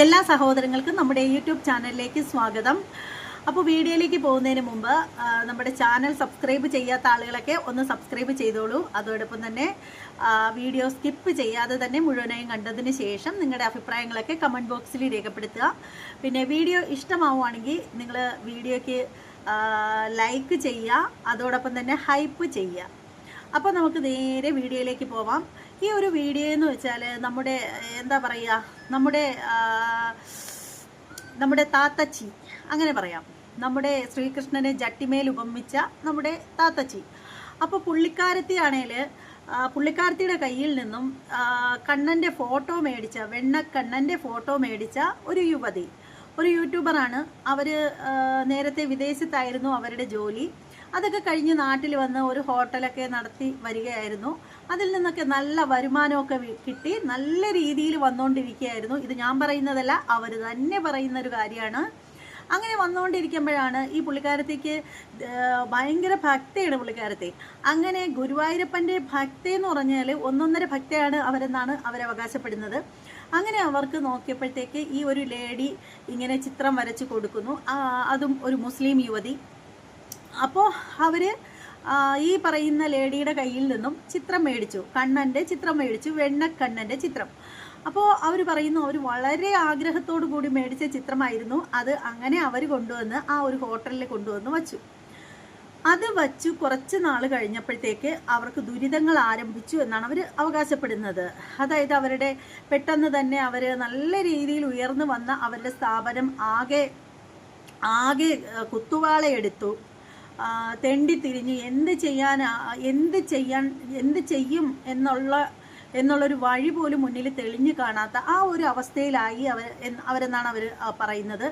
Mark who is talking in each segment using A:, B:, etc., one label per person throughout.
A: എല്ലാ സഹോദരങ്ങൾക്കും നമ്മുടെ യൂട്യൂബ് ചാനലിലേക്ക് സ്വാഗതം. അപ്പോൾ വീഡിയോയിലേക്ക് പോകുന്നതിന് മുമ്പ് നമ്മുടെ ചാനൽ സബ്സ്ക്രൈബ് ചെയ്യാത്ത ആളുകളൊക്കെ ഒന്ന് സബ്സ്ക്രൈബ് ചെയ്തോളൂ. അതോടൊപ്പം തന്നെ വീഡിയോ സ്കിപ്പ് ചെയ്യാതെ തന്നെ മുഴുവനായും കണ്ടതിന് ശേഷം നിങ്ങളുടെ അഭിപ്രായങ്ങളൊക്കെ കമന്റ് ബോക്സിൽ രേഖപ്പെടുത്തുക. പിന്നെ വീഡിയോ ഇഷ്ടമാവുകയാണെങ്കിൽ നിങ്ങൾ വീഡിയോയ്ക്ക് ലൈക്ക് ചെയ്യുക. അതോടൊപ്പം തന്നെ ഹൈപ്പ് ചെയ്യുക. അപ്പോൾ നമുക്ക് നേരെ വീഡിയോയിലേക്ക് പോവാം. ഈ ഒരു വീഡിയോ എന്ന് വെച്ചാൽ നമ്മുടെ എന്താ പറയുക നമ്മുടെ നമ്മുടെ താത്തച്ചി അങ്ങനെ പറയാം. നമ്മുടെ ശ്രീകൃഷ്ണനെ ജട്ടിമേൽ ഉപമിച്ച നമ്മുടെ താത്തച്ചി. അപ്പോൾ പുള്ളിക്കാരത്തിയാണേൽ പുള്ളിക്കാരത്തിയുടെ കയ്യിൽ നിന്നും കണ്ണന്റെ ഫോട്ടോ മേടിച്ച വെണ്ണക്കണ്ണന്റെ ഫോട്ടോ മേടിച്ച ഒരു യുവതി. ഒരു യൂട്യൂബറാണ് അവർ നേരത്തെ വിദേശത്തായിരുന്നു അവരുടെ ജോലി. അതൊക്കെ കഴിഞ്ഞ് നാട്ടിൽ വന്ന് ഒരു ഹോട്ടലൊക്കെ നടത്തി വരികയായിരുന്നു. അതിൽ നിന്നൊക്കെ നല്ല വരുമാനമൊക്കെ കിട്ടി നല്ല രീതിയിൽ വന്നുകൊണ്ടിരിക്കുകയായിരുന്നു ഇത് ഞാൻ പറയുന്നതല്ല അവർ തന്നെ പറയുന്ന ഒരു കാര്യമാണ്. അങ്ങനെ വന്നുകൊണ്ടിരിക്കുമ്പോഴാണ് ഈ പുള്ളിക്കാരത്തേക്ക് ഭയങ്കര ഭക്തിയാണ് പുള്ളിക്കാരത്തെ. അങ്ങനെ ഗുരുവായൂരപ്പന്റെ ഭക്തി എന്ന് പറഞ്ഞാൽ ഒന്നൊന്നര ഭക്തയാണ് അവരെന്നാണ് അവരവകാശപ്പെടുന്നത്. അങ്ങനെ അവർക്ക് നോക്കിയപ്പോഴത്തേക്ക് ഈ ഒരു ലേഡി ഇങ്ങനെ ചിത്രം വരച്ച് കൊടുക്കുന്നു. അതും ഒരു മുസ്ലിം യുവതി. അപ്പോൾ അവർ ഈ പറയുന്ന ലേഡിയുടെ കയ്യിൽ നിന്നും ചിത്രം മേടിച്ചു. കണ്ണന്റെ ചിത്രം മേടിച്ചു. വെണ്ണക്കണ്ണന്റെ ചിത്രം. അപ്പോൾ അവർ പറയുന്നു അവർ വളരെ ആഗ്രഹത്തോടു കൂടി മേടിച്ച ചിത്രമായിരുന്നു. അത് അങ്ങനെ അവർ കൊണ്ടുവന്ന് ആ ഒരു ഹോട്ടലിൽ കൊണ്ടുവന്ന് വച്ചു. അത് വച്ചു കുറച്ച് നാൾ കഴിഞ്ഞപ്പോഴത്തേക്ക് അവർക്ക് ദുരിതങ്ങൾ ആരംഭിച്ചു എന്നാണ് അവർ അവകാശപ്പെടുന്നത്. അതായത് അവരുടെ പെട്ടെന്ന് തന്നെ അവർ നല്ല രീതിയിൽ ഉയർന്നു വന്ന അവരുടെ സ്ഥാപനം ആകെ ആകെ കുത്തുവാളയെടുത്തു. തെണ്ടി തിരിഞ്ഞ് എന്ത് ചെയ്യാൻ എന്ത് ചെയ്യാൻ എന്ത് ചെയ്യും എന്നുള്ള എന്നുള്ളൊരു വഴി പോലും മുന്നിൽ തെളിഞ്ഞു കാണാത്ത ആ ഒരു അവസ്ഥയിലായി അവർ അവരെന്നാണ് അവർ പറയുന്നത്.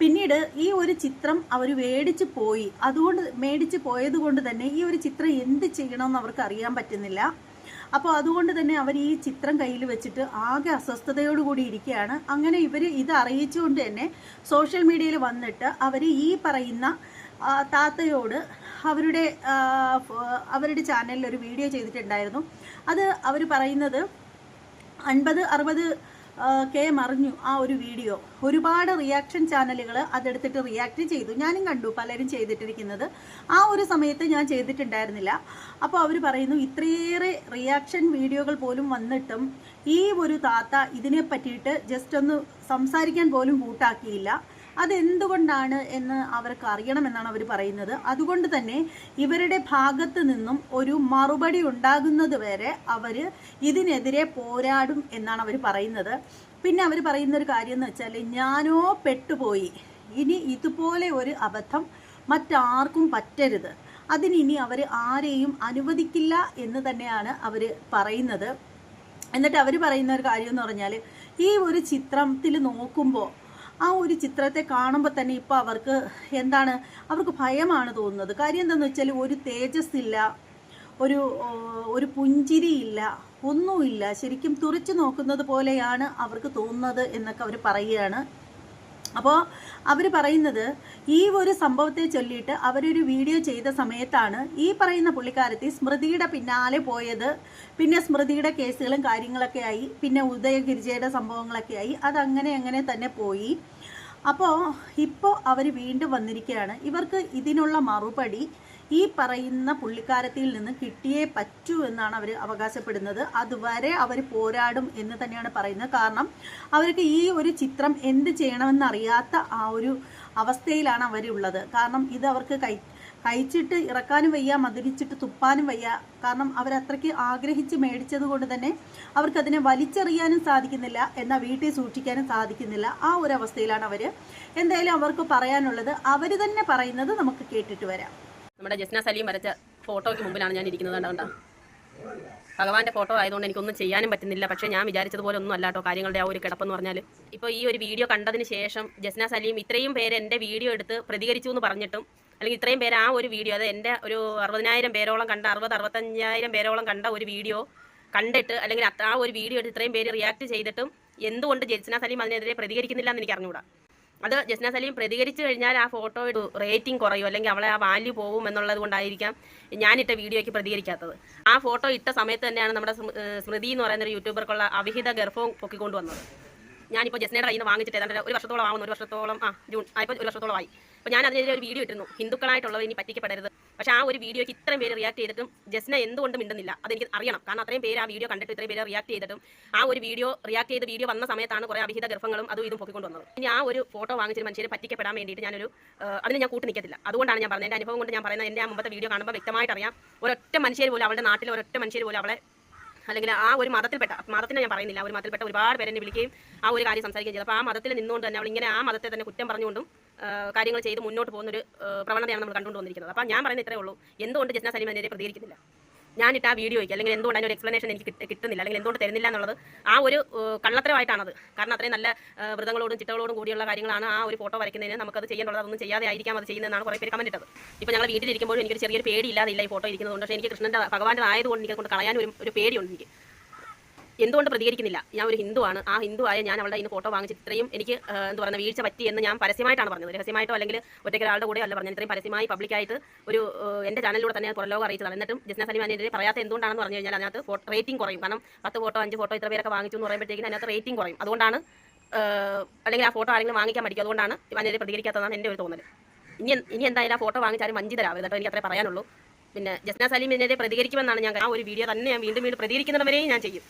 A: പിന്നീട് ഈ ഒരു ചിത്രം അവർ മേടിച്ച് പോയി. അതുകൊണ്ട് മേടിച്ച് പോയത് കൊണ്ട് തന്നെ ഈ ഒരു ചിത്രം എന്ത് ചെയ്യണമെന്ന് അവർക്ക് അറിയാൻ പറ്റുന്നില്ല. അപ്പോൾ അതുകൊണ്ട് തന്നെ അവർ ഈ ചിത്രം കയ്യിൽ വെച്ചിട്ട് ആകെ അസ്വസ്ഥതയോടുകൂടി ഇരിക്കുകയാണ്. അങ്ങനെ ഇവർ ഇത് അറിയിച്ചുകൊണ്ട് തന്നെ സോഷ്യൽ മീഡിയയിൽ വന്നിട്ട് അവർ ഈ പറയുന്ന താത്തയോട് അവരുടെ അവരുടെ ചാനലിൽ ഒരു വീഡിയോ ചെയ്തിട്ടുണ്ടായിരുന്നു. അത് അവർ പറയുന്നത് അൻപത് അറുപത് കെ മറിഞ്ഞു ആ ഒരു വീഡിയോ ഒരുപാട് റിയാക്ഷൻ ചാനലുകൾ അതെടുത്തിട്ട് റിയാക്ട് ചെയ്തു. ഞാനും കണ്ടു പലരും ചെയ്തിട്ടിരിക്കുന്നത്. ആ ഒരു സമയത്ത് ഞാൻ ചെയ്തിട്ടുണ്ടായിരുന്നില്ല. അപ്പോൾ അവർ പറയുന്നു ഇത്രയേറെ റിയാക്ഷൻ വീഡിയോകൾ പോലും വന്നിട്ടും ഈ ഒരു താത്ത ഇതിനെ പറ്റിയിട്ട് ജസ്റ്റ് ഒന്ന് സംസാരിക്കാൻ പോലും കൂട്ടാക്കിയില്ല. അതെന്തുകൊണ്ടാണ് എന്ന് അവർക്ക് അറിയണമെന്നാണ് അവർ പറയുന്നത്. അതുകൊണ്ട് തന്നെ ഇവരുടെ ഭാഗത്ത് നിന്നും ഒരു മറുപടി ഉണ്ടാകുന്നത് വരെ അവർ ഇതിനെതിരെ പോരാടും എന്നാണ് അവർ പറയുന്നത്. പിന്നെ അവർ പറയുന്ന ഒരു കാര്യം എന്ന് വെച്ചാൽ ഞാനോ പെട്ടുപോയി. ഇനി ഇതുപോലെ ഒരു അബദ്ധം മറ്റാർക്കും പറ്റരുത്. അതിനിനി അവർ ആരെയും അനുവദിക്കില്ല എന്ന് തന്നെയാണ് അവർ പറയുന്നത്. എന്നിട്ട് അവർ പറയുന്ന ഒരു കാര്യം എന്ന് പറഞ്ഞാൽ ഈ ഒരു ചിത്രത്തിൽ നോക്കുമ്പോൾ ആ ഒരു ചിത്രത്തെ കാണുമ്പോൾ തന്നെ ഇപ്പോൾ അവർക്ക് എന്താണ് അവർക്ക് ഭയമാണ് തോന്നുന്നത്. കാര്യം എന്താണെന്ന് വെച്ചാൽ ഒരു തേജസ് ഇല്ല ഒരു ഒരു പുഞ്ചിരിയില്ല ഒന്നുമില്ല. ശരിക്കും തുറച്ചു നോക്കുന്നത് പോലെയാണ് അവർക്ക് തോന്നുന്നത് എന്നൊക്കെ അവർ പറയുകയാണ്. അപ്പോൾ അവർ പറയുന്നത് ഈ ഒരു സംഭവത്തെ ചൊല്ലിയിട്ട് അവരൊരു വീഡിയോ ചെയ്ത സമയത്താണ് ഈ പറയുന്ന പുള്ളിക്കാരത്തി സ്മൃതിയുടെ പിന്നാലെ പോയത്. പിന്നെ സ്മൃതിയുടെ കേസുകളും കാര്യങ്ങളൊക്കെ ആയി. പിന്നെ ഉദയഗിരിജയുടെ സംഭവങ്ങളൊക്കെ ആയി. അതങ്ങനെ അങ്ങനെ തന്നെ പോയി. അപ്പോൾ ഇപ്പോൾ അവർ വീണ്ടും വന്നിരിക്കുകയാണ്. ഇവർക്ക് ഇതിനുള്ള മറുപടി ഈ പറയുന്ന പുള്ളിക്കാരത്തിൽ നിന്ന് കിട്ടിയേ പറ്റൂ എന്നാണ് അവർ അവകാശപ്പെടുന്നത്. അതുവരെ അവർ പോരാടും എന്ന് തന്നെയാണ് പറയുന്നത്. കാരണം അവർക്ക് ഈ ഒരു ചിത്രം എന്ത് ചെയ്യണമെന്ന് അറിയാത്ത ആ ഒരു അവസ്ഥയിലാണ് അവരുള്ളത്. കാരണം ഇത് അവർക്ക് കൈ കഴിച്ചിട്ട് ഇറക്കാനും വയ്യ മധുരിച്ചിട്ട് തുപ്പാനും വയ്യ. കാരണം അവരത്രയ്ക്ക് ആഗ്രഹിച്ച് മേടിച്ചത് കൊണ്ട് തന്നെ അവർക്കതിനെ വലിച്ചെറിയാനും സാധിക്കുന്നില്ല എന്നാൽ വീട്ടിൽ സൂക്ഷിക്കാനും സാധിക്കുന്നില്ല. ആ ഒരു അവസ്ഥയിലാണ് അവർ എന്തായാലും അവർക്ക് പറയാനുള്ളത് അവർ തന്നെ പറയുന്നത് നമുക്ക് കേട്ടിട്ട് വരാം.
B: നമ്മുടെ ജസ്ന സലീം വരച്ച ഫോട്ടോയ്ക്ക് മുമ്പിലാണ് ഞാൻ ഇരിക്കുന്നത് കണ്ടോ ഭഗവാന്റെ ഫോട്ടോ ആയതുകൊണ്ട് എനിക്കൊന്നും ചെയ്യാനും പറ്റുന്നില്ല. പക്ഷേ ഞാൻ വിചാരിച്ചതുപോലെ ഒന്നും അല്ലാട്ടോ കാര്യങ്ങളുടെ ആ ഒരു കിടപ്പെന്ന് പറഞ്ഞാൽ ഇപ്പോൾ ഈ ഒരു വീഡിയോ കണ്ടതിന് ശേഷം ജസ്ന സലീം ഇത്രയും പേര് എന്റെ വീഡിയോ എടുത്ത് പ്രതികരിച്ചു എന്ന് പറഞ്ഞിട്ടും അല്ലെങ്കിൽ ഇത്രയും പേര് ആ ഒരു വീഡിയോ അത് എന്റെ ഒരു അറുപതിനായിരം പേരോളം കണ്ട അറുപത് അറുപത്തഞ്ചായിരം പേരോളം കണ്ട ഒരു വീഡിയോ കണ്ടിട്ട് അല്ലെങ്കിൽ ആ ഒരു വീഡിയോ എടുത്ത് ഇത്രയും പേര് റിയാക്ട് ചെയ്തിട്ടും എന്തുകൊണ്ട് ജസ്ന സലീം അതിനെതിരെ പ്രതികരിക്കുന്നില്ല എന്ന് എനിക്ക് അറിഞ്ഞുകൂടാ. അത് ജസ്ന സലീം പ്രതികരിച്ചു കഴിഞ്ഞാൽ ആ ഫോട്ടോ റേറ്റിംഗ് കുറയും അല്ലെങ്കിൽ അവളെ ആ വാല്യൂ പോകും എന്നുള്ളത് കൊണ്ടായിരിക്കാം ഞാനിട്ട വീഡിയോയ്ക്ക് പ്രതികരിക്കാത്തത്. ആ ഫോട്ടോ ഇട്ട സമയത്ത് തന്നെയാണ് നമ്മുടെ സ്മൃതി എന്ന് പറയുന്ന ഒരു യൂട്യൂബർക്കുള്ള അവിഹിത ഗർഭവും പൊക്കിക്കൊണ്ടുവന്നത് ഞാനിപ്പോൾ ജസ്നയുടെ കയ്യിൽ നിന്ന് വാങ്ങിച്ചിട്ട് ഏതാണ്ട് ഒരു വർഷത്തോളം ആവുന്നു ഒരു വർഷത്തോളം ആ ജൂൺ ആയപ്പോൾ ഒരു ഒരു വർഷത്തോളമായി. അപ്പോൾ ഞാൻ അതിനെതിരെ ഒരു വീഡിയോ ഇട്ടിരുന്നു. ഹിന്ദുക്കളായിട്ടുള്ളവർ ഇനി പറ്റിക്കപ്പെടരുത്. പക്ഷേ ആ ഒരു വീഡിയോയ്ക്ക് ഇത്രയും പേര് റിയാക്ട് ചെയ്തിട്ടും ജസ്ന എന്തുകൊണ്ട് മിണ്ടുന്നില്ല. അതെനിക്ക് അറിയണം. കാരണം അത്രയും പേര് ആ വീഡിയോ കണ്ടിട്ട് ഇത്രയും പേര് റിയാക്ട് ചെയ്തിട്ടും ആ ഒരു വീഡിയോ റിയാക്ട് ചെയ്ത് വീഡിയോ വന്ന സമയത്താണ് കുറേ അഭിഹിത ഗർഭങ്ങളും അതും ഇതും പൊക്കിക്കൊണ്ട് വന്നത്. ഇനി ആ ഒരു ഫോട്ടോ വാങ്ങിച്ചൊരു മനുഷ്യരെ പറ്റിക്കപ്പെടാൻ വേണ്ടിയിട്ട് ഞാനൊരു അതിന് ഞാൻ കൂട്ടി നിൽക്കത്തില്ല. അതുകൊണ്ടാണ് ഞാൻ പറഞ്ഞത്. എന്റെ അനുഭവം കൊണ്ട് ഞാൻ പറയുന്നത് എന്റെ ആ മുമ്പത്തെ വീഡിയോ കാണുമ്പോൾ വ്യക്തമായിട്ട് അറിയാം ഒരൊറ്റ മനുഷ്യർ പോലും അവളുടെ നാട്ടിൽ ഒരൊറ്റ മനുഷ്യർ പോലും അവളെ അല്ലെങ്കിൽ ആ ഒരു മതത്തിൽപ്പെട്ട മതത്തിനെ ഞാൻ പറയുന്നില്ല. ആ ഒരു മതത്തിൽപ്പെട്ട ഒരുപാട് പേരെന്നെ വിളിക്കുകയും ആ ഒരു കാര്യം സംസാരിക്കുകയും ചെയ്തു. അപ്പോൾ ആ മതത്തിൽ നിന്നുകൊണ്ട് തന്നെ അവൾ ഇങ്ങനെ ആ മതത്തെ തന്നെ കുറ്റം പറഞ്ഞുകൊണ്ടും കാര്യങ്ങൾ ചെയ്ത് മുന്നോട്ട് പോകുന്ന ഒരു പ്രവണതയാണ് നമ്മൾ കണ്ടുകൊണ്ട് വന്നിരിക്കുന്നത്. ഞാൻ പറയുന്നത് ഇത്രയേ ഉള്ളൂ. എന്തുകൊണ്ട് ജസ്ന സലീം അതിനെതിരെ പ്രതികരിക്കുന്നില്ല? ഞാനിട്ട് ആ വീഡിയോയ്ക്ക് അല്ലെങ്കിൽ എന്തുകൊണ്ട് അതിനൊരു എക്സ്പ്ലനേഷൻ എനിക്ക് കിട്ടുന്നില്ല അല്ലെങ്കിൽ എന്തുകൊണ്ട് തരുന്നില്ല എന്നുള്ളത് ആ ഒരു കള്ളത്തരമായിട്ടാണത്. കാരണം അത്രയും നല്ല വൃതങ്ങളോടും ചിട്ടകളോടും കൂടിയുള്ള കാര്യങ്ങളാണ് ആ ഒരു ഫോട്ടോ വരയ്ക്കുന്നതിന് നമുക്കത് ചെയ്യാനുള്ളത് അതൊന്നും ചെയ്യാതെ ആയിരിക്കാം അത് ചെയ്യുന്നതെന്നാണ് കുറേ പേര് കമന്റ് ഇട്ടത്. ഇപ്പോൾ ഞങ്ങൾ വീട്ടിലിരിക്കുമ്പോഴും എനിക്കൊരു ചെറിയൊരു പേടിയില്ലാതില്ല ഈ ഫോട്ടോ ഇരിക്കുന്നതുകൊണ്ട്. പക്ഷേ എനിക്ക് കൃഷ്ണന്റെ ഭഗവാന്റെ ആയതുകൊണ്ട് എനിക്ക് കൊണ്ട് കളയാൻ ഒരു പേടിയുണ്ട് എനിക്ക്. എന്തുകൊണ്ട് പ്രതികരിക്കുന്നില്ല? ഞാൻ ഒരു ഹിന്ദുവാണ്. ആ ഹിന്ദു ആയ ഞാൻ അവളുടെ ഇന്ന് ഫോട്ടോ വാങ്ങിച്ച് ഇത്രയും എനിക്ക് എന്താ പറയുക വീഴ്ച പറ്റി എന്ന് ഞാൻ പരസ്യമായിട്ടാണ് പറഞ്ഞത്. രഹസ്യമായിട്ടോ അല്ലെങ്കിൽ ഒറ്റയ്ക്ക് ഒരാളുടെ കൂടെ അല്ല പറഞ്ഞത്. ഇത്രയും പരസ്യമായി പബ്ലിക്കായിട്ട് ഒരു എന്റെ ചാനലിലൂടെ തന്നെ പുറലോകം അറിയിച്ചതാണ്. എന്നിട്ടും ജസ്ന എന്റെ പറയാത്ത എന്തുകൊണ്ടാണെന്ന് പറഞ്ഞു കഴിഞ്ഞാൽ അതിനകത്ത് റേറ്റിംഗ് കുറയും. കാരണം പത്ത് ഫോട്ടോ അഞ്ച് ഫോട്ടോ ഇത്ര പേരൊക്കെ വാങ്ങിച്ചു എന്ന് പറയുമ്പോഴത്തേക്കും അതിനകത്ത് റേറ്റിംഗ് കുറയും. അതുകൊണ്ടാണ് അല്ലെങ്കിൽ ആ ഫോട്ടോ ആരെങ്കിലും വാങ്ങിക്കാൻ പഠിക്കും. അതുകൊണ്ടാണ് അതിനെതിരെ പ്രതികരിക്കാത്തതാണ് എന്റെ ഒരു തോന്നൽ ഇനി ഇനി എന്തായാലും ആ ഫോട്ടോ വാങ്ങിച്ചാലും വഞ്ചിതരാവരുത് കേട്ടോ. എനിക്ക് അത്രേ പറയാനുള്ളൂ. പിന്നെ ജസ്ന സലീം ഇതിനെതിരെ പ്രതികരിക്കുമെന്നാണ് ഞാൻ ആ ഒരു വീഡിയോ തന്നെ ഞാൻ വീണ്ടും വീണ്ടും പ്രതികരിക്കുന്നവരെയും ഞാൻ ചെയ്യും.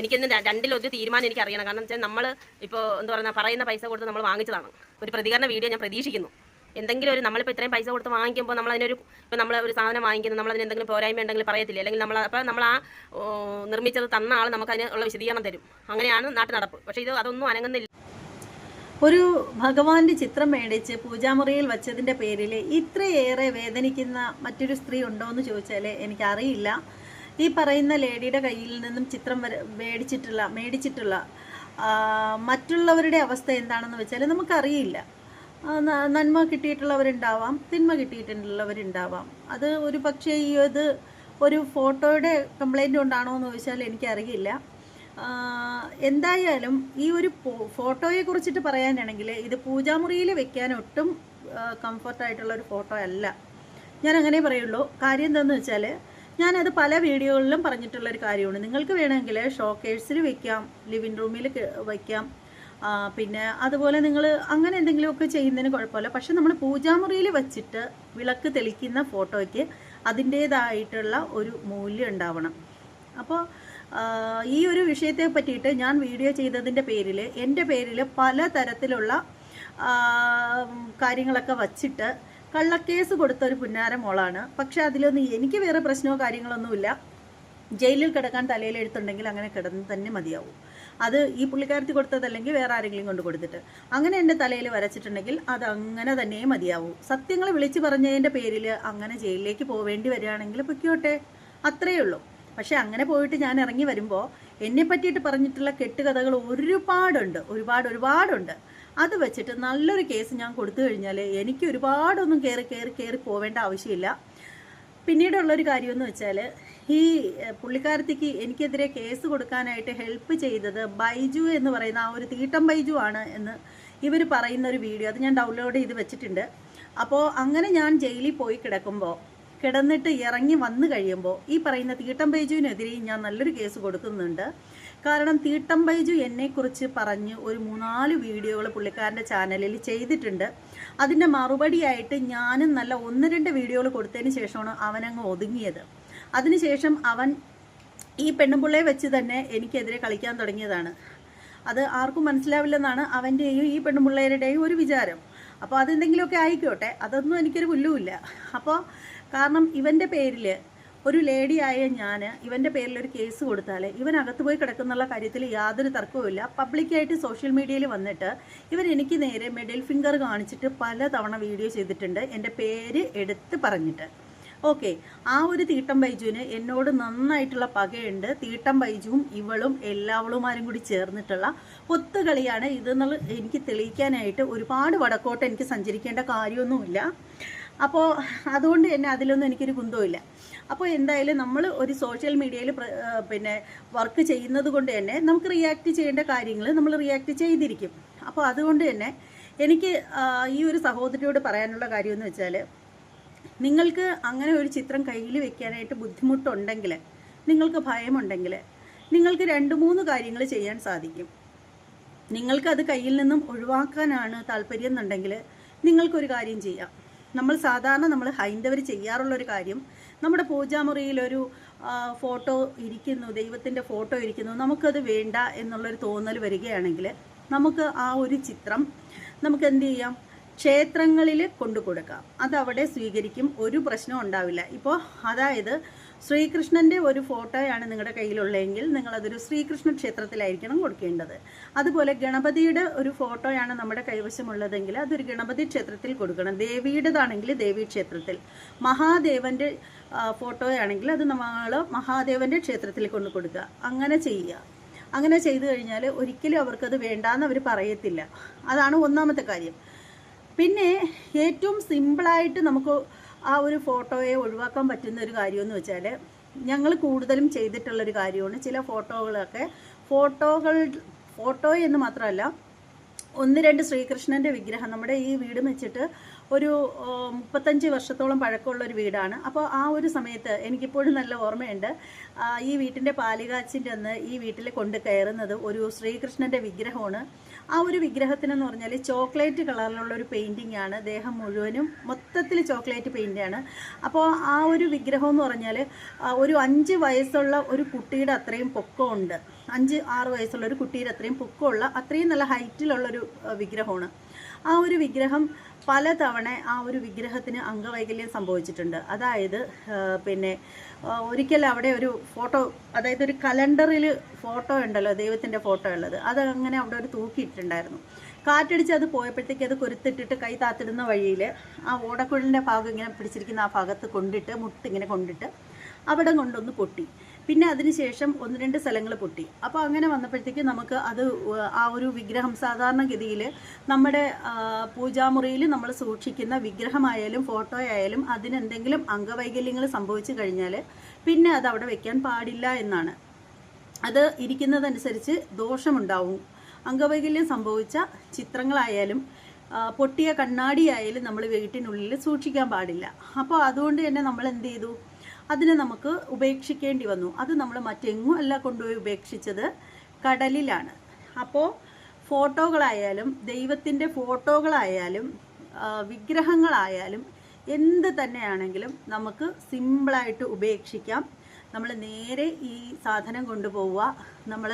B: എനിക്കിന്ന് രണ്ടിലൊരു തീരുമാനം എനിക്ക് അറിയണം കാരണം വെച്ചാൽ നമ്മൾ ഇപ്പോൾ എന്താ പറയുക പറയുന്ന പൈസ കൊടുത്ത് നമ്മൾ വാങ്ങിച്ചതാണ്. ഒരു പ്രതികരണ വീഡിയോ ഞാൻ പ്രതീക്ഷിക്കുന്നു. എന്തെങ്കിലും ഒരു നമ്മളിപ്പോൾ ഇത്രയും പൈസ കൊടുത്ത് വാങ്ങിക്കുമ്പോൾ നമ്മൾ അതിനൊരു ഇപ്പോൾ നമ്മൾ ഒരു സാധനം വാങ്ങിക്കുന്നു നമ്മൾ അതിന് എന്തെങ്കിലും പോരായ്മ ഉണ്ടെങ്കിൽ പറയത്തില്ല? അല്ലെങ്കിൽ നമ്മൾ അപ്പോൾ നമ്മൾ ആ നിർമ്മിച്ചത് തന്ന ആൾ നമുക്ക് അതിനുള്ള വിശദീകരണം തരും. അങ്ങനെയാണ് നാട്ടു നടപ്പ്. പക്ഷേ ഇത് അതൊന്നും അനങ്ങുന്നില്ല.
A: ഒരു ഭഗവാന്റെ ചിത്രം മേടിച്ച് പൂജാമുറിയിൽ വച്ചതിന്റെ പേരിൽ ഇത്രയേറെ വേദനിക്കുന്ന മറ്റൊരു സ്ത്രീ ഉണ്ടോ എന്ന് ചോദിച്ചാൽ എനിക്കറിയില്ല. ഈ പറയുന്ന ലേഡിയുടെ കയ്യിൽ നിന്നും ചിത്രം വര മേടിച്ചിട്ടുള്ള മേടിച്ചിട്ടുള്ള മറ്റുള്ളവരുടെ അവസ്ഥ എന്താണെന്ന് വെച്ചാൽ നമുക്കറിയില്ല. നന്മ കിട്ടിയിട്ടുള്ളവരുണ്ടാവാം തിന്മ കിട്ടിയിട്ടുള്ളവരുണ്ടാവാം. അത് ഒരു പക്ഷേ ഈ ഇത് ഒരു ഫോട്ടോയുടെ കംപ്ലൈന്റ് ഉണ്ടാണോ എന്ന് ചോദിച്ചാൽ എനിക്കറിയില്ല. എന്തായാലും ഈ ഒരു ഫോട്ടോയെ കുറിച്ചിട്ട് പറയാനാണെങ്കിൽ ഇത് പൂജാമുറിയിൽ വെക്കാൻ ഒട്ടും കംഫർട്ടായിട്ടുള്ള ഒരു ഫോട്ടോ അല്ല. ഞാൻ അങ്ങനെ പറയുള്ളൂ. കാര്യം എന്താണെന്ന് വെച്ചാൽ ഞാനത് പല വീഡിയോകളിലും പറഞ്ഞിട്ടുള്ള ഒരു കാര്യമാണ്. നിങ്ങൾക്ക് വേണമെങ്കിൽ ഷോക്കേഴ്സിൽ വെക്കാം ലിവിങ് റൂമിൽ വയ്ക്കാം പിന്നെ അതുപോലെ നിങ്ങൾ അങ്ങനെ എന്തെങ്കിലുമൊക്കെ ചെയ്യുന്നതിന് കുഴപ്പമില്ല. പക്ഷെ നമ്മൾ പൂജാമുറിയിൽ വെച്ചിട്ട് വിളക്ക് തെളിക്കുന്ന ഫോട്ടോയ്ക്ക് അതിന്റേതായിട്ടുള്ള ഒരു മൂല്യം ഉണ്ടാവണം. അപ്പോൾ ഈ ഒരു വിഷയത്തെ പറ്റിയിട്ട് ഞാൻ വീഡിയോ ചെയ്തതിന്റെ പേരിൽ എന്റെ പേരിൽ പല തരത്തിലുള്ള കാര്യങ്ങളൊക്കെ വച്ചിട്ട് കള്ളക്കേസ് കൊടുത്ത ഒരു പുന്നാര മോളാണ്. പക്ഷെ അതിലൊന്നും എനിക്ക് വേറെ പ്രശ്നമോ കാര്യങ്ങളൊന്നുമില്ല. ജയിലിൽ കിടക്കാൻ തലയിൽ എഴുത്തുണ്ടെങ്കിൽ അങ്ങനെ കിടന്ന് തന്നെ മതിയാവും. അത് ഈ പുള്ളിക്കാരത്തി കൊടുത്തതല്ലെങ്കിൽ വേറെ ആരെങ്കിലും കൊണ്ട് കൊടുത്തിട്ട്. അങ്ങനെ എന്റെ തലയിൽ വരച്ചിട്ടുണ്ടെങ്കിൽ അത് അങ്ങനെ തന്നെ മതിയാവും. സത്യങ്ങൾ വിളിച്ചു പറഞ്ഞതിന്റെ പേരിൽ അങ്ങനെ ജയിലിലേക്ക് പോവേണ്ടി വരികയാണെങ്കിൽ പൊയ്ക്കോട്ടെ. അത്രയേ ഉള്ളൂ. പക്ഷെ അങ്ങനെ പോയിട്ട് ഞാൻ ഇറങ്ങി വരുമ്പോൾ എന്നെ പറ്റിയിട്ട് പറഞ്ഞിട്ടുള്ള കെട്ടുകഥകൾ ഒരുപാടുണ്ട്. ഒരുപാട് ഒരുപാടുണ്ട്. അത് വെച്ചിട്ട് നല്ലൊരു കേസ് ഞാൻ കൊടുത്തു കഴിഞ്ഞാൽ എനിക്ക് ഒരുപാടൊന്നും കയറി കയറി കയറി പോവേണ്ട ആവശ്യമില്ല. പിന്നീടുള്ളൊരു കാര്യമെന്ന് വെച്ചാൽ ഈ പുള്ളിക്കാരത്തിക്ക് എനിക്കെതിരെ കേസ് കൊടുക്കാനായിട്ട് ഹെൽപ്പ് ചെയ്തത് ബൈജു എന്ന് പറയുന്ന ആ ഒരു തീട്ടം ബൈജു ആണ് എന്ന് ഇവർ പറയുന്ന ഒരു വീഡിയോ അത് ഞാൻ ഡൗൺലോഡ് ചെയ്ത് വെച്ചിട്ടുണ്ട്. അപ്പോൾ അങ്ങനെ ഞാൻ ജയിലിൽ പോയി കിടക്കുമ്പോൾ കിടന്നിട്ട് ഇറങ്ങി വന്നു കഴിയുമ്പോൾ ഈ പറയുന്ന തീട്ടം ബൈജുവിനെതിരെയും ഞാൻ നല്ലൊരു കേസ് കൊടുക്കുന്നുണ്ട്. കാരണം തീട്ടം ബൈജു എന്നെക്കുറിച്ച് പറഞ്ഞ് ഒരു മൂന്നാൽ വീഡിയോകൾ പുള്ളിക്കാരന്റെ ചാനലിൽ ചെയ്തിട്ടുണ്ട്. അതിന്റെ മറുപടിയായിട്ട് ഞാനും നല്ല ഒന്ന് രണ്ട് വീഡിയോകൾ കൊടുത്തതിന് ശേഷമാണ് അവനങ്ങ് ഒതുങ്ങിയത്. അതിനുശേഷം അവൻ ഈ പെണ്ണുപിള്ളയെ വെച്ച് തന്നെ എനിക്കെതിരെ കളിക്കാൻ തുടങ്ങിയതാണ്. അത് ആർക്കും മനസ്സിലാവില്ലെന്നാണ് അവന്റെയും ഈ പെണ്ണുപിള്ളേരുടെയും ഒരു വിചാരം. അപ്പോൾ അതെന്തെങ്കിലുമൊക്കെ ആയിക്കോട്ടെ അതൊന്നും എനിക്കൊരു പുല്ലുമില്ല. അപ്പോൾ കാരണം ഇവന്റെ പേരിൽ ഒരു ലേഡിയായ ഞാൻ ഇവന്റെ പേരിൽ ഒരു കേസ് കൊടുത്താൽ ഇവൻ അകത്ത് പോയി കിടക്കുന്നുള്ള കാര്യത്തിൽ യാതൊരു തർക്കവുമില്ല പബ്ലിക്കായിട്ട് സോഷ്യൽ മീഡിയയിൽ വന്നിട്ട് ഇവൻ എനിക്ക് നേരെ മിഡിൽ ഫിംഗർ കാണിച്ചിട്ട് പല തവണ വീഡിയോ ചെയ്തിട്ടുണ്ട്. എന്റെ പേര് എടുത്ത് പറഞ്ഞിട്ട്. ഓക്കെ ആ ഒരു തീട്ടം ബൈജുവിന് എന്നോട് നന്നായിട്ടുള്ള പകയുണ്ട്. തീട്ടം ബൈജുവും ഇവളും എല്ലാവളുമാരും കൂടി ചേർന്നിട്ടുള്ള ഒത്തുകളിയാണ് ഇതെന്നുള്ള എനിക്ക് തെളിയിക്കാനായിട്ട് ഒരുപാട് വടക്കോട്ട് എനിക്ക് സഞ്ചരിക്കേണ്ട കാര്യമൊന്നുമില്ല. അപ്പോൾ അതുകൊണ്ട് തന്നെ അതിലൊന്നും എനിക്കൊരു കുന്തവുമില്ല. അപ്പോൾ എന്തായാലും നമ്മൾ ഒരു സോഷ്യൽ മീഡിയയിൽ പിന്നെ വർക്ക് ചെയ്യുന്നത് കൊണ്ട് തന്നെ നമുക്ക് റിയാക്ട് ചെയ്യേണ്ട കാര്യങ്ങൾ നമ്മൾ റിയാക്ട് ചെയ്തിരിക്കും. അപ്പോൾ അതുകൊണ്ട് തന്നെ എനിക്ക് ഈ ഒരു സഹോദരിയോട് പറയാനുള്ള കാര്യമെന്ന് വെച്ചാൽ നിങ്ങൾക്ക് അങ്ങനെ ഒരു ചിത്രം കയ്യിൽ വെക്കാനായിട്ട് ബുദ്ധിമുട്ടുണ്ടെങ്കിൽ നിങ്ങൾക്ക് ഭയമുണ്ടെങ്കിൽ നിങ്ങൾക്ക് രണ്ട് മൂന്ന് കാര്യങ്ങൾ ചെയ്യാൻ സാധിക്കും. നിങ്ങൾക്കത് കയ്യിൽ നിന്നും ഒഴിവാക്കാനാണ് താല്പര്യം എന്നുണ്ടെങ്കിൽ നിങ്ങൾക്കൊരു കാര്യം ചെയ്യാം. നമ്മൾ സാധാരണ നമ്മൾ ഹൈന്ദവർ ചെയ്യാറുള്ളൊരു കാര്യം നമ്മുടെ പൂജാമുറിയിലൊരു ഫോട്ടോ ഇരിക്കുന്നു ദൈവത്തിന്റെ ഫോട്ടോ ഇരിക്കുന്നു നമുക്കത് വേണ്ട എന്നുള്ളൊരു തോന്നൽ വരികയാണെങ്കിൽ നമുക്ക് ആ ഒരു ചിത്രം നമുക്ക് എന്ത് ചെയ്യാം? ക്ഷേത്രങ്ങളിൽ കൊണ്ടു കൊടുക്കാം അതവിടെ സ്വീകരിക്കും. ഒരു പ്രശ്നവും ഉണ്ടാവില്ല. ഇപ്പോൾ അതായത് ശ്രീകൃഷ്ണന്റെ ഒരു ഫോട്ടോയാണ് നിങ്ങളുടെ കയ്യിലുള്ളതെങ്കിൽ നിങ്ങളതൊരു ശ്രീകൃഷ്ണ ക്ഷേത്രത്തിലായിരിക്കണം കൊടുക്കേണ്ടത്. അതുപോലെ ഗണപതിയുടെ ഒരു ഫോട്ടോയാണ് നമ്മുടെ കൈവശമുള്ളതെങ്കിൽ അതൊരു ഗണപതി ക്ഷേത്രത്തിൽ കൊടുക്കണം. ദേവിയുടേതാണെങ്കിൽ ദേവി ക്ഷേത്രത്തിൽ. മഹാദേവന്റെ ഫോട്ടോയാണെങ്കിൽ അത് നമ്മൾ മഹാദേവന്റെ ക്ഷേത്രത്തിൽ കൊണ്ട് കൊടുക്കുക. അങ്ങനെ ചെയ്യുക. അങ്ങനെ ചെയ്തു കഴിഞ്ഞാൽ ഒരിക്കലും അവർക്കത് വേണ്ടാന്ന് അവർ പറയത്തില്ല. അതാണ് ഒന്നാമത്തെ കാര്യം. പിന്നെ ഏറ്റവും സിമ്പിളായിട്ട് നമുക്ക് ആ ഒരു ഫോട്ടോയെ ഒഴിവാക്കാൻ പറ്റുന്ന ഒരു കാര്യമെന്ന് വെച്ചാൽ ഞങ്ങൾ കൂടുതലും ചെയ്തിട്ടുള്ളൊരു കാര്യമാണ് ചില ഫോട്ടോകളൊക്കെ ഫോട്ടോകൾ ഫോട്ടോ എന്ന് മാത്രമല്ല ഒന്ന് രണ്ട് ശ്രീകൃഷ്ണന്റെ വിഗ്രഹം. നമ്മുടെ ഈ വീട് വെച്ചിട്ട് ഒരു മുപ്പത്തഞ്ച് വർഷത്തോളം പഴക്കമുള്ള ഒരു വീടാണ്. അപ്പോൾ ആ ഒരു സമയത്ത് എനിക്കിപ്പോഴും നല്ല ഓർമ്മയുണ്ട്. ഈ വീട്ടിന്റെ പാലികാച്ചിന്റെ അന്ന് ഈ വീട്ടിൽ കൊണ്ട് കയറുന്നത് ഒരു ശ്രീകൃഷ്ണന്റെ വിഗ്രഹമാണ്. ആ ഒരു വിഗ്രഹത്തിനെന്ന് പറഞ്ഞാൽ ചോക്ലേറ്റ് കളറിലുള്ള ഒരു പെയിന്റിംഗ് ആണ്. ദേഹം മുഴുവനും മൊത്തത്തിൽ ചോക്ലേറ്റ് പെയിന്റാണ് അപ്പോൾ ആ ഒരു വിഗ്രഹം എന്ന് പറഞ്ഞാൽ ഒരു അഞ്ച് വയസ്സുള്ള ഒരു കുട്ടിയുടെ അത്രയും പൊക്കമുണ്ട്. അഞ്ച് ആറ് വയസ്സുള്ള ഒരു കുട്ടിയുടെ അത്രയും പൊക്കമുള്ള അത്രയും നല്ല ഹൈറ്റിലുള്ളൊരു വിഗ്രഹമാണ്. ആ ഒരു വിഗ്രഹം പലതവണ ആ ഒരു വിഗ്രഹത്തിന് അംഗവൈകല്യം സംഭവിച്ചിട്ടുണ്ട്. അതായത് പിന്നെ ഒരിക്കൽ അവിടെ ഒരു ഫോട്ടോ അതായത് ഒരു കലണ്ടറിൽ ഫോട്ടോ ഉണ്ടല്ലോ ദൈവത്തിന്റെ ഫോട്ടോ ഉള്ളത്. അത് അങ്ങനെ അവിടെ ഒരു തൂക്കിയിട്ടുണ്ടായിരുന്നു കാറ്റടിച്ച് അത് പോയപ്പോഴത്തേക്ക് അത് കൊരുത്തിട്ടിട്ട് കൈ താത്തിടുന്ന വഴിയിൽ ആ ഓടക്കുഴലിന്റെ ഭാഗം ഇങ്ങനെ പിടിച്ചിരിക്കുന്ന ആ ഭാഗത്ത് കൊണ്ടിട്ട് മുട്ടിങ്ങനെ കൊണ്ടിട്ട് അവിടെ കൊണ്ടൊന്ന് പൊട്ടി. പിന്നെ അതിനുശേഷം ഒന്ന് രണ്ട് സ്ഥലങ്ങൾ പൊട്ടി. അപ്പോൾ അങ്ങനെ വന്നപ്പോഴത്തേക്ക് നമുക്ക് അത് ആ ഒരു വിഗ്രഹം സാധാരണഗതിയിൽ നമ്മുടെ പൂജാമുറിയിൽ നമ്മൾ സൂക്ഷിക്കുന്ന വിഗ്രഹമായാലും ഫോട്ടോ ആയാലും അതിനെന്തെങ്കിലും അംഗവൈകല്യങ്ങൾ സംഭവിച്ചു കഴിഞ്ഞാൽ പിന്നെ അത് അവിടെ വെക്കാൻ പാടില്ല എന്നാണ്. അത് ഇരിക്കുന്നതനുസരിച്ച് ദോഷമുണ്ടാവും. അംഗവൈകല്യം സംഭവിച്ച ചിത്രങ്ങളായാലും പൊട്ടിയ കണ്ണാടിയായാലും നമ്മൾ വീട്ടിനുള്ളിൽ സൂക്ഷിക്കാൻ പാടില്ല. അപ്പോൾ അതുകൊണ്ട് തന്നെ നമ്മൾ എന്ത് ചെയ്തു? അതിനെ നമുക്ക് ഉപേക്ഷിക്കേണ്ടി വന്നു. അത് നമ്മൾ മറ്റെങ്ങും അല്ല കൊണ്ടുപോയി ഉപേക്ഷിച്ചത് കടലിലാണ്. അപ്പോൾ ഫോട്ടോകളായാലും ദൈവത്തിന്റെ ഫോട്ടോകളായാലും വിഗ്രഹങ്ങളായാലും എന്ത് തന്നെയാണെങ്കിലും നമുക്ക് സിമ്പിളായിട്ട് ഉപേക്ഷിക്കാം. നമ്മൾ നേരെ ഈ സാധനം കൊണ്ടുപോവുക. നമ്മൾ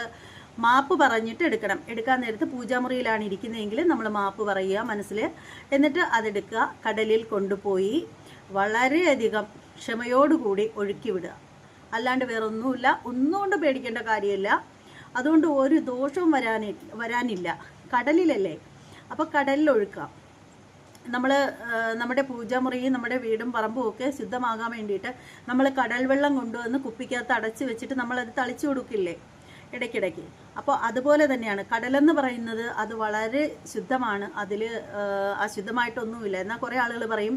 A: മാപ്പ് പറഞ്ഞിട്ട് എടുക്കണം. എടുക്കാൻ നേരത്ത് പൂജാമുറിയിലാണ് ഇരിക്കുന്നതെങ്കിൽ നമ്മൾ മാപ്പ് പറയുക മനസ്സിൽ. എന്നിട്ട് അതെടുക്കുക. കടലിൽ കൊണ്ടുപോയി. വളരെയധികം ക്ഷമയോടുകൂടി ഒഴുക്കി വിടുക അല്ലാണ്ട് വേറെ ഒന്നുമില്ല ഒന്നുകൊണ്ട് പേടിക്കേണ്ട കാര്യമില്ല. അതുകൊണ്ട് ഒരു ദോഷവും വരാനി വരാനില്ല. കടലിലല്ലേ? അപ്പോൾ കടലിൽ ഒഴുക്കാം. നമ്മൾ നമ്മുടെ പൂജാമുറിയും നമ്മുടെ വീടും പറമ്പും ഒക്കെ ശുദ്ധമാകാൻ വേണ്ടിയിട്ട് നമ്മൾ കടൽ വെള്ളം കൊണ്ടുവന്ന് കുപ്പിക്കകത്ത് അടച്ചു വെച്ചിട്ട് നമ്മളത് തളിച്ചു കൊടുക്കില്ലേ? ഇടയ്ക്കിടയ്ക്ക്. അപ്പോൾ അതുപോലെ തന്നെയാണ് കടലെന്ന് പറയുന്നത് അത് വളരെ ശുദ്ധമാണ്. അതിൽ അശുദ്ധമായിട്ടൊന്നുമില്ല. എന്നാൽ കുറേ ആളുകൾ പറയും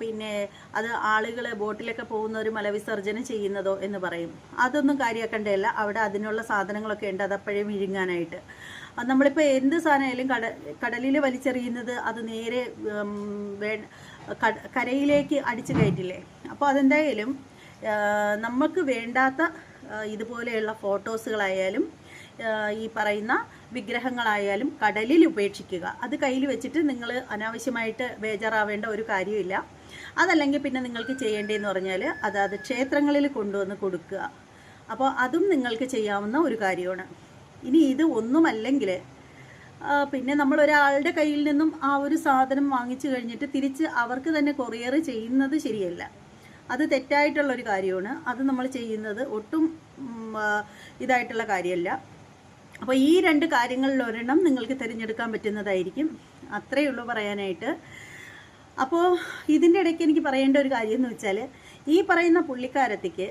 A: പിന്നെ അത് ആളുകൾ ബോട്ടിലൊക്കെ പോകുന്നവർ മലവിസർജനം ചെയ്യുന്നതോ എന്ന് പറയും. അതൊന്നും കാര്യമാക്കേണ്ടതല്ല അവിടെ അതിനുള്ള സാധനങ്ങളൊക്കെ ഉണ്ട്. അതപ്പോഴേ വിഴുങ്ങാനായിട്ട്. നമ്മളിപ്പോൾ എന്ത് സാധനമായാലും കട കടലിൽ വലിച്ചെറിയുന്നത് അത് നേരെ കരയിലേക്ക് അടിച്ചു കയറ്റില്ലേ? അപ്പോൾ അതെന്തായാലും നമുക്ക് വേണ്ടാത്ത ഇതുപോലെയുള്ള ഫോട്ടോസുകളായാലും ഈ പറയുന്ന വിഗ്രഹങ്ങളായാലും കടലിൽ ഉപേക്ഷിക്കുക. അത് കയ്യിൽ വെച്ചിട്ട് നിങ്ങൾ അനാവശ്യമായിട്ട് ബേജാറാവേണ്ട ഒരു കാര്യമില്ല. അതല്ലെങ്കിൽ പിന്നെ നിങ്ങൾക്ക് ചെയ്യേണ്ടതെന്ന് പറഞ്ഞാൽ അതായത് ക്ഷേത്രങ്ങളിൽ കൊണ്ടുവന്ന് കൊടുക്കുക. അപ്പോൾ അതും നിങ്ങൾക്ക് ചെയ്യാവുന്ന ഒരു കാര്യമാണ്. ഇനി ഇത് ഒന്നുമല്ലെങ്കിൽ പിന്നെ നമ്മൾ ഒരാളുടെ കയ്യിൽ നിന്നും ആ ഒരു സാധനം വാങ്ങിച്ചു കഴിഞ്ഞിട്ട് തിരിച്ച് അവർക്ക് തന്നെ കൊറിയർ ചെയ്യുന്നത് ശരിയല്ല. അത് തെറ്റായിട്ടുള്ളൊരു കാര്യമാണ്. അത് നമ്മൾ ചെയ്യുന്നത് ഒട്ടും ഇതായിട്ടുള്ള കാര്യമല്ല. അപ്പോൾ ഈ രണ്ട് കാര്യങ്ങളിൽ ഒരെണ്ണം നിങ്ങൾക്ക് തിരഞ്ഞെടുക്കാൻ പറ്റുന്നതായിരിക്കും. അത്രയേ ഉള്ളൂ പറയാനായിട്ട്. അപ്പോൾ ഇതിന്റെ ഇടയ്ക്ക് എനിക്ക് പറയേണ്ട ഒരു കാര്യം എന്ന് വെച്ചാൽ ഈ പറയുന്ന പുള്ളിക്കാരത്തിക്ക്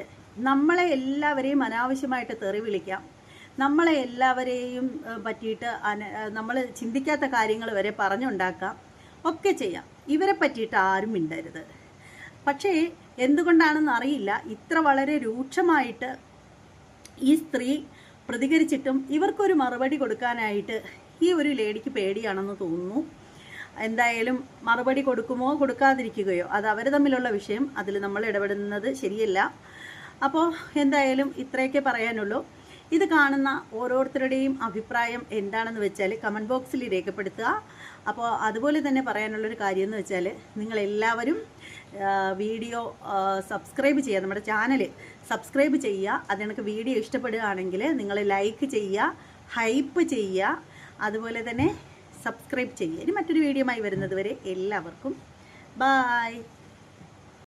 A: നമ്മളെ എല്ലാവരെയും അനാവശ്യമായിട്ട് തെറി വിളിക്കാം. നമ്മളെ എല്ലാവരെയും പറ്റിയിട്ട് നമ്മൾ ചിന്തിക്കാത്ത കാര്യങ്ങൾ വരെ പറഞ്ഞുണ്ടാക്കാം. ഒക്കെ ചെയ്യാം. ഇവരെ പറ്റിയിട്ട് ആരും മിണ്ടരുത്. പക്ഷേ എന്തുകൊണ്ടാണെന്ന് അറിയില്ല. ഇത്ര വളരെ രൂക്ഷമായിട്ട് ഈ സ്ത്രീ പ്രതികരിച്ചിട്ടും ഇവർക്കൊരു മറുപടി കൊടുക്കാനായിട്ട് ഈ ഒരു ലേഡിക്ക് പേടിയാണെന്ന് തോന്നുന്നു. എന്തായാലും മറുപടി കൊടുക്കുമോ കൊടുക്കാതിരിക്കുകയോ അത് അവർ തമ്മിലുള്ള വിഷയം അതിൽ നമ്മൾ ഇടപെടുന്നത് ശരിയല്ല. അപ്പോൾ എന്തായാലും ഇത്രയൊക്കെ പറയാനുള്ളൂ. ഇത് കാണുന്ന ഓരോരുത്തരുടെയും അഭിപ്രായം എന്താണെന്ന് വെച്ചാൽ കമന്റ് ബോക്സിൽ രേഖപ്പെടുത്തുക. അപ്പോൾ അതുപോലെ തന്നെ പറയാനുള്ളൊരു കാര്യം എന്ന് വെച്ചാൽ നിങ്ങളെല്ലാവരും വീഡിയോ സബ്സ്ക്രൈബ് ചെയ്യുക. നമ്മുടെ ചാനൽ സബ്സ്ക്രൈബ് ചെയ്യുക. അത് എനിക്ക് വീഡിയോ ഇഷ്ടപ്പെടുകയാണെങ്കിൽ നിങ്ങൾ ലൈക്ക് ചെയ്യുക ഹൈപ്പ് ചെയ്യുക. അതുപോലെ തന്നെ സബ്സ്ക്രൈബ് ചെയ്യുക. ഇനി മറ്റൊരു വീഡിയോയുമായി വരുന്നത് വരെ എല്ലാവർക്കും. ബായ്.